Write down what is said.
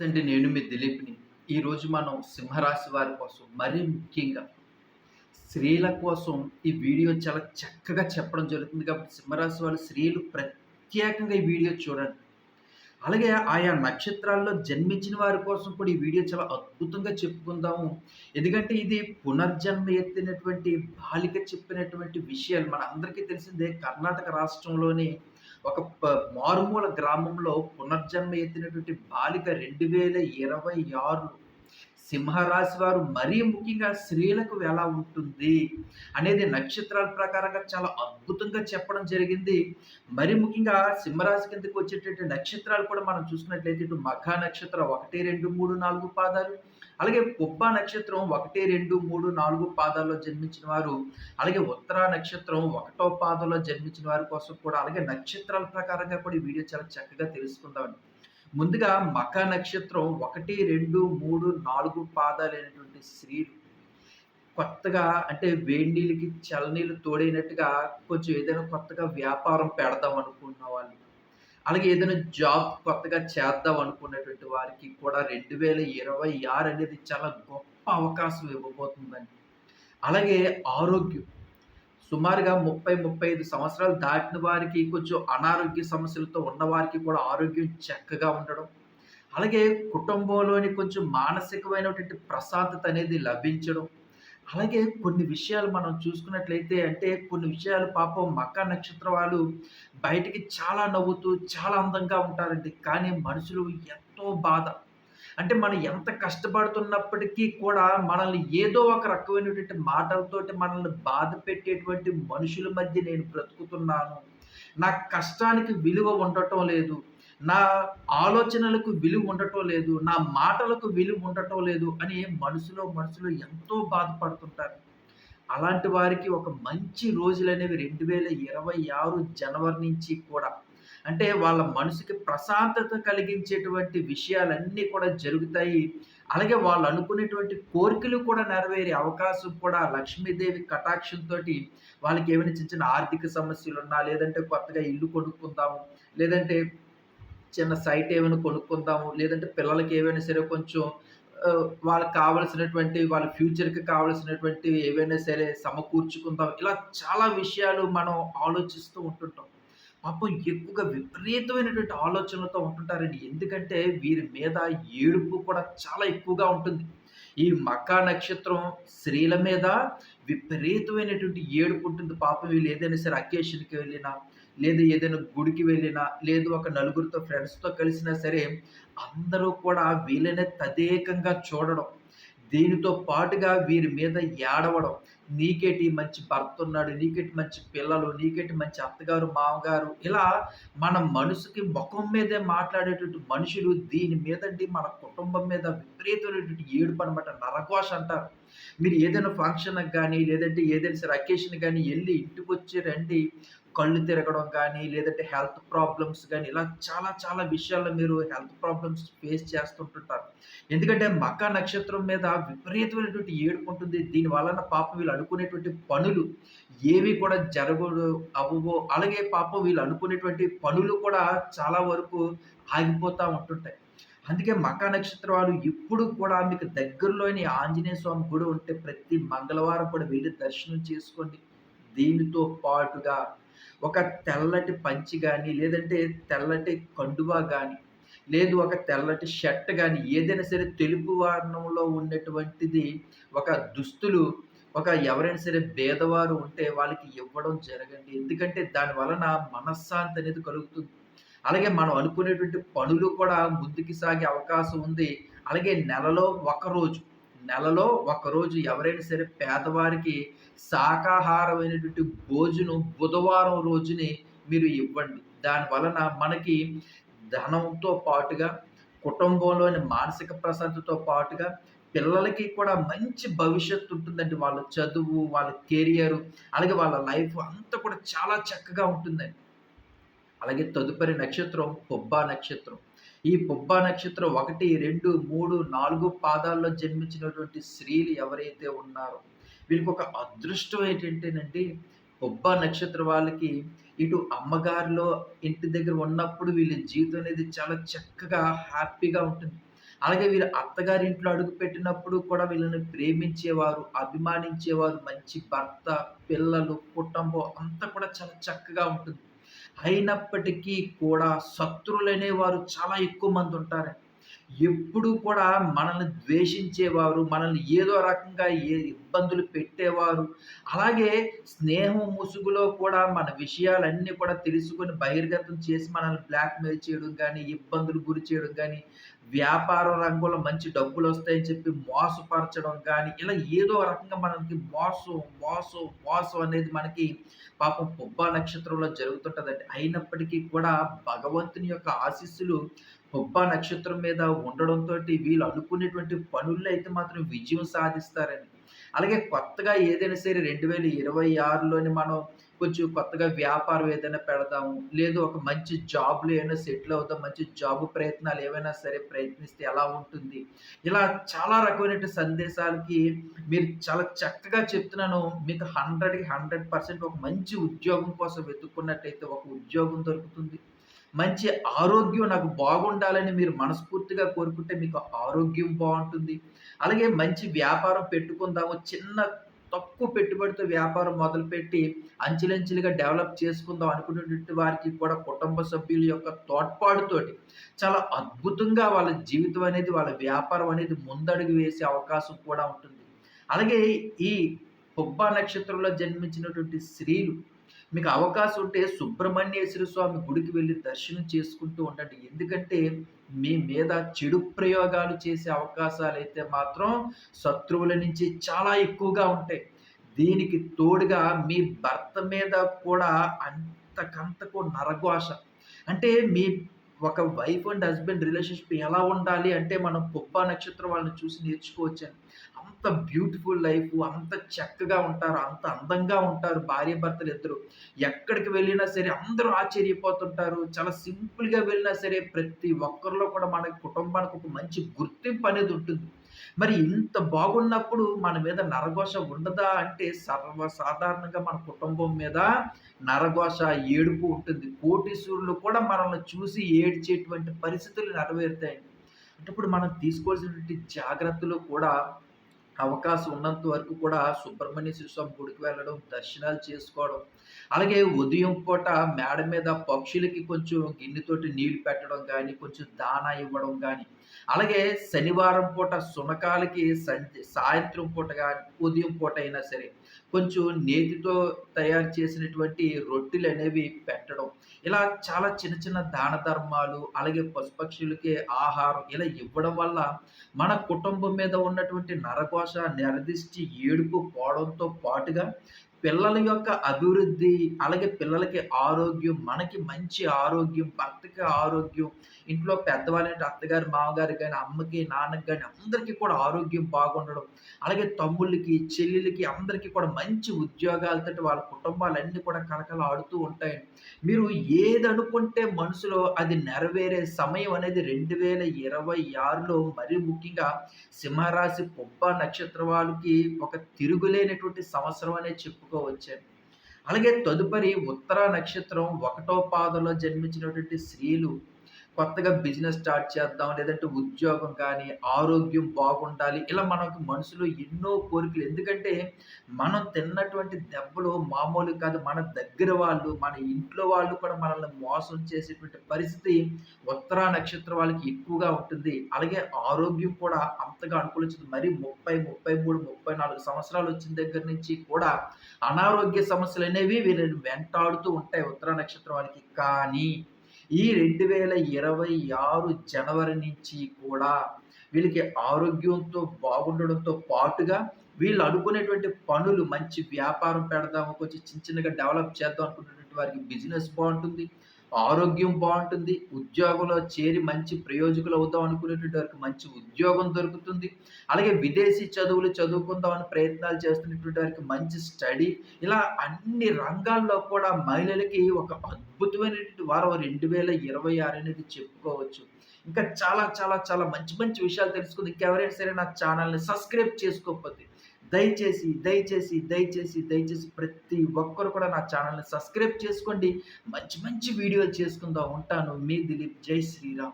తండ్రి నేను మీ దిలీప్ని. ఈరోజు మనం సింహరాశి వారి కోసం మరీ ముఖ్యంగా స్త్రీల కోసం ఈ వీడియో చాలా చక్కగా చెప్పడం జరుగుతుంది కాబట్టి సింహరాశి వారి స్త్రీలు ప్రత్యేకంగా ఈ వీడియో చూడండి. అలాగే ఆయా నక్షత్రాల్లో జన్మించిన వారి కోసం కూడా ఈ వీడియో చాలా అద్భుతంగా చెప్పుకుందాము. ఎందుకంటే ఇది పునర్జన్మ ఎత్తినటువంటి బాలిక చెప్పినటువంటి విషయాలు. మన అందరికీ తెలిసిందే కర్ణాటక రాష్ట్రంలోని ఒక ప మారుమూల గ్రామంలో పునర్జన్మ ఎత్తినటువంటి బాలిక రెండు వేల ఇరవై ఆరు సింహరాశి వారు మరీ ముఖ్యంగా స్త్రీలకు ఎలా ఉంటుంది అనేది నక్షత్రాల ప్రకారంగా చాలా అద్భుతంగా చెప్పడం జరిగింది. మరి ముఖ్యంగా సింహరాశి కిందకి వచ్చేటటువంటి నక్షత్రాలు కూడా మనం చూసుకున్నట్లయితే ఇటు మఖా నక్షత్రం ఒకటి రెండు మూడు నాలుగు పాదాలు అలాగే పుబ్బ నక్షత్రం ఒకటి రెండు మూడు నాలుగు పాదాల్లో జన్మించిన వారు అలాగే ఉత్తర నక్షత్రం ఒకటో పాదంలో జన్మించిన వారి కోసం కూడా అలాగే నక్షత్రాల ప్రకారంగా కూడా ఈ వీడియో చాలా చక్కగా తెలుసుకుందామండి ముందుగా మక నక్షత్రం ఒకటి రెండు మూడు నాలుగు పాదాలైనటువంటి స్త్రీలు. కొత్తగా అంటే వేడి నీళ్ళకి చల్లనీళ్ళు తోడైనట్టుగా కొంచెం ఏదైనా కొత్తగా వ్యాపారం పెడదాం అనుకున్న వాళ్ళు. అలాగే ఏదైనా జాబ్ కొత్తగా చేద్దాం అనుకున్నటువంటి వారికి కూడా రెండు వేల ఇరవై ఆరు అనేది చాలా గొప్ప అవకాశం ఇవ్వబోతుందండి. అలాగే ఆరోగ్యం. సుమారుగా ముప్పై ముప్పై ఐదు సంవత్సరాలు దాటిన వారికి కొంచెం అనారోగ్య సమస్యలతో ఉన్నవారికి కూడా ఆరోగ్యం చక్కగా ఉండడం. అలాగే కుటుంబంలోని కొంచెం మానసికమైనటువంటి ప్రశాంతత అనేది లభించడం. అలాగే కొన్ని విషయాలు మనం చూసుకున్నట్లయితే అంటే కొన్ని విషయాలు పాపం మక్క నక్షత్ర వాళ్ళు బయటికి చాలా నవ్వుతూ చాలా అందంగా ఉంటారండి. కానీ మనుషులు ఎంతో బాధ. అంటే మనం ఎంత కష్టపడుతున్నప్పటికీ కూడా మనల్ని ఏదో ఒక రకమైనటువంటి మాటలతోటి మనల్ని బాధ పెట్టేటువంటి మనుషుల మధ్య నేను బ్రతుకుతున్నాను. నా కష్టానికి విలువ ఉండటం లేదు. నా ఆలోచనలకు విలువ ఉండటం లేదు నా మాటలకు విలువ ఉండటం లేదు అని మనసులో మనసులో ఎంతో బాధపడుతుంటారు. అలాంటి వారికి ఒక మంచి రోజులు అనేవి రెండు వేల ఇరవై ఆరు జనవరి నుంచి కూడా. అంటే వాళ్ళ మనసుకి ప్రశాంతత కలిగించేటువంటి విషయాలన్నీ కూడా జరుగుతాయి. అలాగే వాళ్ళు అనుకునేటువంటి కోరికలు కూడా నెరవేరే అవకాశం కూడా లక్ష్మీదేవి కటాక్షంతో వాళ్ళకి ఏమైనా చిన్న చిన్న ఆర్థిక సమస్యలు ఉన్నా లేదంటే కొత్తగా ఇల్లు కొనుక్కుందాము లేదంటే చిన్న సైట్ ఏమైనా కొనుక్కుందాము లేదంటే పిల్లలకి ఏవైనా సరే కొంచెం వాళ్ళకి కావలసినటువంటి వాళ్ళ ఫ్యూచర్కి కావలసినటువంటి ఏవైనా సరే సమకూర్చుకుందాం. ఇలా చాలా విషయాలు మనం ఆలోచిస్తూ ఉంటుంటాం. పాపం ఎక్కువగా విపరీతమైనటువంటి ఆలోచనలతో ఉంటుంటారండి. ఎందుకంటే వీరి మీద ఏడుపు కూడా చాలా ఎక్కువగా ఉంటుంది. ఈ మకా నక్షత్రం స్త్రీల మీద విపరీతమైనటువంటి ఏడుపు ఉంటుంది. పాపం వీళ్ళు ఏదైనా సరే అకేషన్కి వెళ్ళినా లేదు ఏదైనా గుడికి వెళ్ళినా లేదు ఒక నలుగురితో ఫ్రెండ్స్తో కలిసినా సరే అందరూ కూడా వీళ్ళనే తదేకంగా చూడడం. దీనితో పాటుగా వీరి మీద ఏడవడం. నీకేటి మంచి భర్త ఉన్నాడు నీకేటి మంచి పిల్లలు నీకేటి మంచి అత్తగారు మామగారు. ఇలా మన మనసుకి ముఖం మీదే మాట్లాడేటువంటి మనుషులు దీని మీదండి మన కుటుంబం మీద విపరీతమైనటువంటి ఏడుపు అనమాట నరఘోష అంటారు. మీరు ఏదైనా ఫంక్షన్కి కానీ లేదంటే ఏదైనా సరే అకేషన్ కానీ వెళ్ళి ఇంటికి వచ్చి రండి. కళ్ళు తిరగడం కానీ లేదంటే హెల్త్ ప్రాబ్లమ్స్ కానీ ఇలా చాలా చాలా విషయాల్లో మీరు హెల్త్ ప్రాబ్లమ్స్ ఫేస్ చేస్తుంటుంటారు. ఎందుకంటే మక్క నక్షత్రం మీద విపరీతమైనటువంటి ఏడుపు ఉంటుంది. దీని వలన పాపం వీళ్ళు అనుకునేటువంటి పనులు ఏవి కూడా జరగ అవ్వవో. అలాగే పాపం వీళ్ళు అనుకునేటువంటి పనులు కూడా చాలా వరకు ఆగిపోతూ ఉంటుంటాయి. అందుకే మకా నక్షత్రం వారు ఇప్పుడు కూడా మీకు దగ్గరలోని ఆంజనేయ స్వామి గుడి ఉంటే ప్రతి మంగళవారం కూడా వెళ్ళి దర్శనం చేసుకోండి. దీనితో పాటుగా ఒక తెల్లటి పంచి కానీ లేదంటే తెల్లటి కండువా కానీ లేదు ఒక తెల్లటి షర్ట్ కానీ ఏదైనా సరే తెలుపు వర్ణంలో ఉన్నటువంటిది ఒక దుస్తులు ఒక ఎవరైనా సరే భేదవారు ఉంటే వాళ్ళకి ఇవ్వడం జరగండి. ఎందుకంటే దాని వలన మనశ్శాంతి అనేది కలుగుతుంది. అలాగే మనం అనుకునేటువంటి పనులు కూడా ముందుకు సాగే అవకాశం ఉంది. అలాగే నెలలో ఒక రోజు నెలలో ఒకరోజు ఎవరైనా సరే పేదవారికి శాకాహారమైనటువంటి భోజనం బుధవారం రోజుని మీరు ఇవ్వండి. దాని వలన మనకి ధనంతో పాటుగా కుటుంబంలోని మానసిక ప్రశాంతతో పాటుగా పిల్లలకి కూడా మంచి భవిష్యత్తు ఉంటుందండి. వాళ్ళ చదువు వాళ్ళ కెరియర్ అలాగే వాళ్ళ లైఫ్ అంతా కూడా చాలా చక్కగా ఉంటుందండి. అలాగే తదుపరి నక్షత్రం పొబ్బా నక్షత్రం. ఈ పుబ్బ నక్షత్రం ఒకటి రెండు మూడు నాలుగు పాదాల్లో జన్మించినటువంటి స్త్రీలు ఎవరైతే ఉన్నారో వీళ్ళకి ఒక అదృష్టం ఏంటంటేనండి పుబ్బ నక్షత్ర వాళ్ళకి ఇటు అమ్మగారిలో ఇంటి దగ్గర ఉన్నప్పుడు వీళ్ళ జీవితం అనేది చాలా చక్కగా హ్యాపీగా ఉంటుంది అలాగే వీళ్ళ అత్తగారింట్లో అడుగు పెట్టినప్పుడు కూడా వీళ్ళని ప్రేమించేవారు, అభిమానించేవారు, మంచి భర్త, పిల్లలు, కుటుంబం అంతా కూడా చాలా చక్కగా ఉంటుంది. అయినప్పటికీ కూడా శత్రువులనేవారు చాలా ఎక్కువ మంది ఉంటారండి. ఎప్పుడూ కూడా మనల్ని ద్వేషించేవారు, మనల్ని ఏదో రకంగా ఏ ఇబ్బందులు పెట్టేవారు. అలాగే స్నేహం ముసుగులో కూడా మన విషయాలన్నీ కూడా తెలుసుకొని బహిర్గతం చేసి మనల్ని బ్లాక్‌మెయిల్ చేయడం కానీ ఇబ్బందులు గురి చేయడం కానీ వ్యాపార రంగంలో మంచి డబ్బులు వస్తాయని చెప్పి మోసపరచడం కానీ ఇలా ఏదో రకంగా మనకి మోసం, మోసం, మోసం అనేది మనకి పాపం పుబ్బా నక్షత్రంలో జరుగుతుంటుందండి అయినప్పటికీ కూడా భగవంతుని యొక్క ఆశీస్సులు పుబ్బా నక్షత్రం మీద ఉండడంతో వీళ్ళు అనుకునేటువంటి పనుల్లో అయితే మాత్రం విజయం సాధిస్తారని అలాగే కొత్తగా ఏదైనా సరే 2026లోని మనం కొంచెం కొత్తగా వ్యాపారం ఏదైనా పెడదాము. లేదు ఒక మంచి జాబ్‌లో ఏమైనా సెటిల్ అవుతాం మంచి జాబ్ ప్రయత్నాలు ఏవైనా సరే ప్రయత్నిస్తే ఎలా ఉంటుంది? ఇలా చాలా రకమైన సందేశాలకి మీరు చాలా చక్కగా చెప్తున్నాను. మీకు 100కి 100% ఒక మంచి ఉద్యోగం కోసం వెతుక్కున్నట్టయితే ఒక ఉద్యోగం దొరుకుతుంది. మంచి ఆరోగ్యం నాకు బాగుండాలని మీరు మనస్ఫూర్తిగా కోరుకుంటే మీకు ఆరోగ్యం బాగుంటుంది అలాగే మంచి వ్యాపారం పెట్టుకుందాము. చిన్న తక్కువ పెట్టుబడితో వ్యాపారం మొదలుపెట్టి అంచెలంచెలుగా డెవలప్ చేసుకుందాం అనుకునేటువంటి వారికి కూడా కుటుంబ సభ్యుల యొక్క తోడ్పాటుతోటి చాలా అద్భుతంగా వాళ్ళ జీవితం అనేది, వాళ్ళ వ్యాపారం అనేది ముందడుగు వేసే అవకాశం కూడా ఉంటుంది. అలాగే ఈ పుబ్బా నక్షత్రంలో జన్మించినటువంటి స్త్రీలు మీకు అవకాశం ఉంటే సుబ్రహ్మణ్యేశ్వర స్వామి గుడికి వెళ్ళి దర్శనం చేసుకుంటూ ఉండండి. ఎందుకంటే మీ మీద చెడు ప్రయోగాలు చేసే అవకాశాలు అయితే మాత్రం శత్రువుల నుంచి చాలా ఎక్కువగా ఉంటాయి. దీనికి తోడుగా మీ భర్త మీద కూడా అంతకంతకు నరఘోష. అంటే మీ ఒక వైఫ్ అండ్ హస్బెండ్ రిలేషన్‌షిప్ ఎలా ఉండాలి అంటే మనం పుప్ప నక్షత్రం వాళ్ళని చూసి నేర్చుకోవచ్చండి. అంత బ్యూటిఫుల్ లైఫ్ అంత చక్కగా ఉంటారు. అంత అందంగా ఉంటారు భార్యాభర్తలిద్దరూ. ఎక్కడికి వెళ్ళినా సరే అందరూ ఆశ్చర్యపోతుంటారు. చాలా సింపుల్‌గా వెళ్ళినా సరే ప్రతి ఒక్కరిలో కూడా మన కుటుంబానికి ఒక మంచి గుర్తింపు అనేది ఉంటుంది. మరి ఇంత బాగున్నప్పుడు మన మీద నరఘోష ఉండదా అంటే సర్వసాధారణంగా మన కుటుంబం మీద నరఘోష, ఏడుపు ఉంటుంది. కోటీశ్వరులు కూడా మనల్ని చూసి ఏడ్చేటువంటి పరిస్థితులు నెరవేరుతాయండి. అంటే ఇప్పుడు మనం తీసుకోవాల్సినటువంటి జాగ్రత్తలు కూడా అవకాశం ఉన్నంత వరకు కూడా సుబ్రహ్మణ్య స్వామి గుడికి వెళ్ళడం, దర్శనాలు చేసుకోవడం. అలాగే ఉదయం పూట మేడ మీద పక్షులకి కొంచెం గిన్నెతోటి నీళ్ళు పెట్టడం కానీ కొంచెం దానా ఇవ్వడం కానీ అలాగే శనివారం పూట శునకాలకి సాయంత్రం పూట కానీ ఉదయం పూట అయినా సరే కొంచెం నేతితో తయారు చేసినటువంటి రొట్టెలు అనేవి పెట్టడం. ఇలా చాలా చిన్న చిన్న దాన ధర్మాలు, అలాగే పశుపక్షులకి ఆహారం ఇలా ఇవ్వడం వల్ల మన కుటుంబం మీద ఉన్నటువంటి నరకోశ నరదిష్టి, ఏడుపు పోవడంతో పాటుగా పిల్లల యొక్క అభివృద్ధి, అలాగే పిల్లలకి ఆరోగ్యం, మనకి మంచి ఆరోగ్యం, భర్తకి ఆరోగ్యం, ఇంట్లో పెద్దవాళ్ళంటే అత్తగారు, మామగారు కానీ అమ్మకి, నాన్నకి కానీ అందరికీ కూడా ఆరోగ్యం బాగుండడం. అలాగే తమ్ముళ్ళకి, చెల్లెలకి అందరికీ కూడా మంచి ఉద్యోగాలతోటి వాళ్ళ కుటుంబాలన్నీ కూడా కనకలాడుతూ ఉంటాయి మీరు ఏదనుకుంటే మనసులో అది నెరవేరే సమయం అనేది 2026లో మరీ ముఖ్యంగా సింహరాశి పొబ్బ నక్షత్ర వాళ్ళకి ఒక తిరుగులేనటువంటి సంవత్సరం అనే చెప్పుకోవచ్చు. అలాగే తదుపరి ఉత్తర నక్షత్రం ఒకటో పాదంలో జన్మించినటువంటి స్త్రీలు. కొత్తగా బిజినెస్ స్టార్ట్ చేద్దాం, లేదంటే ఉద్యోగం కానీ, ఆరోగ్యం బాగుండాలి. ఇలా మనకు మనసులో ఎన్నో కోరికలు. ఎందుకంటే మనం తిన్నటువంటి దెబ్బలు మామూలుగా కాదు. మన దగ్గర వాళ్ళు, మన ఇంట్లో వాళ్ళు కూడా మనల్ని మోసం చేసేటువంటి పరిస్థితి ఉత్తరా నక్షత్రం వాళ్ళకి ఎక్కువగా ఉంటుంది. అలాగే ఆరోగ్యం కూడా అంతగా అనుకూలించదు. మరి 30, 33, 34 సంవత్సరాలు వచ్చిన దగ్గర నుంచి కూడా అనారోగ్య సమస్యలు అనేవి వీళ్ళని వెంటాడుతూ ఉంటాయి ఉత్తరా నక్షత్రం వాళ్ళకి. కానీ ఈ 2026 జనవరి నుంచి కూడా వీళ్ళకి ఆరోగ్యంతో బాగుండడంతో పాటుగా వీళ్ళు అనుకునేటువంటి పనులు మంచి వ్యాపారం పెడదాము, కొంచెం చిన్న చిన్నగా డెవలప్ చేద్దాం అనుకునేటువంటి వారికి బిజినెస్ బాగుంటుంది. ఆరోగ్యం బాగుంటుంది ఉద్యోగంలో చేరి మంచి ప్రయోజకులు అవుదాం అనుకునేటువంటి వారికి మంచి ఉద్యోగం దొరుకుతుంది. అలాగే విదేశీ చదువులు చదువుకుందామని ప్రయత్నాలు చేస్తున్నటువంటి వారికి మంచి స్టడీ ఇలా అన్ని రంగాల్లో కూడా మహిళలకి ఒక అద్భుతమైనటువంటి వారం 2026 అనేది చెప్పుకోవచ్చు. ఇంకా చాలా చాలా చాలా మంచి మంచి విషయాలు తెలుసుకుంది ఇంకెవరైనా సరే నా ఛానల్ని సబ్స్క్రైబ్ చేసుకోకపోతే దయచేసి, దయచేసి, దయచేసి, దయచేసి ప్రతి ఒక్కరు కూడా నా ఛానల్ని సబ్స్క్రైబ్ చేసుకోండి. మంచి మంచి వీడియోలు చేసుకుందాం. ఉంటాను. మీ దిలీప్. జై శ్రీరామ్.